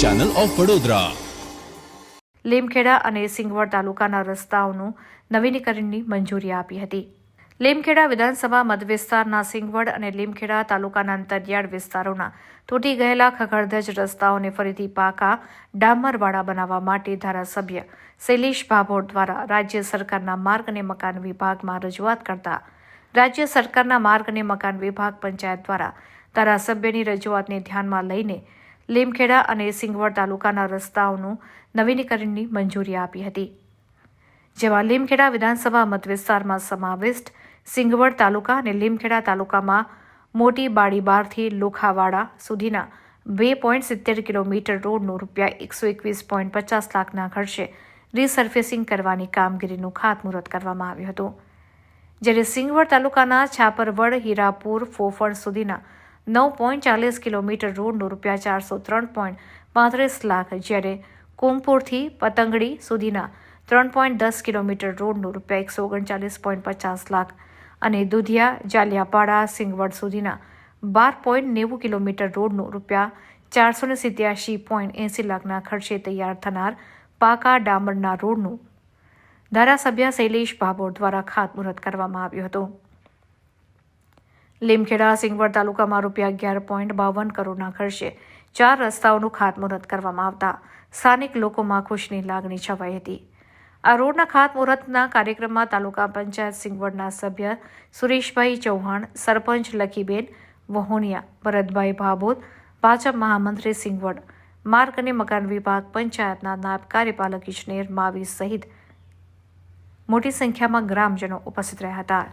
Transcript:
Channel of Vadodara Limkheda અને સિંગવડ તાલુકાના રસ્તાઓનું નવીનીકરણની મંજૂરી આપી હતી. લીમખેડા વિધાનસભા મતવિસ્તારના સિંગવડ અને લીમખેડા તાલુકાના અંતરિયાળ વિસ્તારોના તૂટી ગયેલા ખખડધજ રસ્તાઓને ફરીથી પાકા ડામરવાળા બનાવવા માટે ધારાસભ્ય શૈલેષ ભાભોર દ્વારા રાજ્ય સરકારના માર્ગ અને મકાન વિભાગમાં રજૂઆત કરતા રાજ્ય સરકારના માર્ગ અને મકાન વિભાગ પંચાયત દ્વારા ધારાસભ્યની રજૂઆતને ધ્યાનમાં લઈને લીમખેડા અને સિંગવડ તાલુકાના રસ્તાઓનું નવીનીકરણની મંજૂરી આપી હતી. જેમાં લીમખેડા વિધાનસભા મતવિસ્તારમાં સમાવિષ્ટ સિંગવડ તાલુકા અને લીમખેડા તાલુકામાં મોટી બાડીબારથી લોખાવાડા સુધીના બે પોઈન્ટ સિત્તેર કિલોમીટર રોડનું રૂપિયા એકસો એકવીસ પોઈન્ટ પચાસ લાખના ખર્ચે રીસર્ફેસિંગ કરવાની કામગીરીનું ખાતમુહૂર્ત કરવામાં આવ્યું હતું. જ્યારે સિંગવડ તાલુકાના છાપરવડ, હીરાપુર ફોફળ સુધીના નવ પોઈન્ટ ચાલીસ કિલોમીટર રોડનું રૂપિયા ચારસો ત્રણ પોઈન્ટ પાંત્રીસ લાખ જ્યારે કોમપુરથી પતંગડી સુધીના ત્રણ પોઈન્ટ દસ કિલોમીટર રોડનું રૂપિયા એકસો ઓગણચાલીસ પોઈન્ટ પચાસ લાખ અને દુધિયા, જાલિયાપાડા, સિંગવડ સુધીના બાર પોઈન્ટ નેવું કિલોમીટર રોડનું રૂપિયા ચારસો ને સિત્યાસી પોઈન્ટ એંસી લાખના ખર્ચે તૈયાર થનાર પાકા ડામરના રોડનું ધારાસભ્ય શૈલેષ ભાભોર દ્વારા ખાતમુહૂર્ત કરવામાં આવ્યું હતું. લીમખેડા સિંગવડ તાલુકામાં રૂપિયા અગિયાર પોઈન્ટ બાવન કરોડના ખર્ચે ચાર રસ્તાઓનું ખાતમુહૂર્ત કરવામાં આવતા. સ્થાનિક લોકોમાં ખુશની લાગણી છવાઈ હતી. આ રોડના ખાતમુહૂર્તના કાર્યક્રમમાં તાલુકા પંચાયત સિંગવડના સભ્ય સુરેશભાઈ ચૌહાણ, સરપંચ લખીબેન વહોનિયા ભરતભાઈ ભાભોત ભાજપ મહામંત્રી સિંગવડ, માર્ગ અને મકાન વિભાગ પંચાયતના નાયબ કાર્યપાલક ઇજનેર માવી સહિત મોટી સંખ્યામાં ગ્રામજનો ઉપસ્થિત રહ્યા હતા.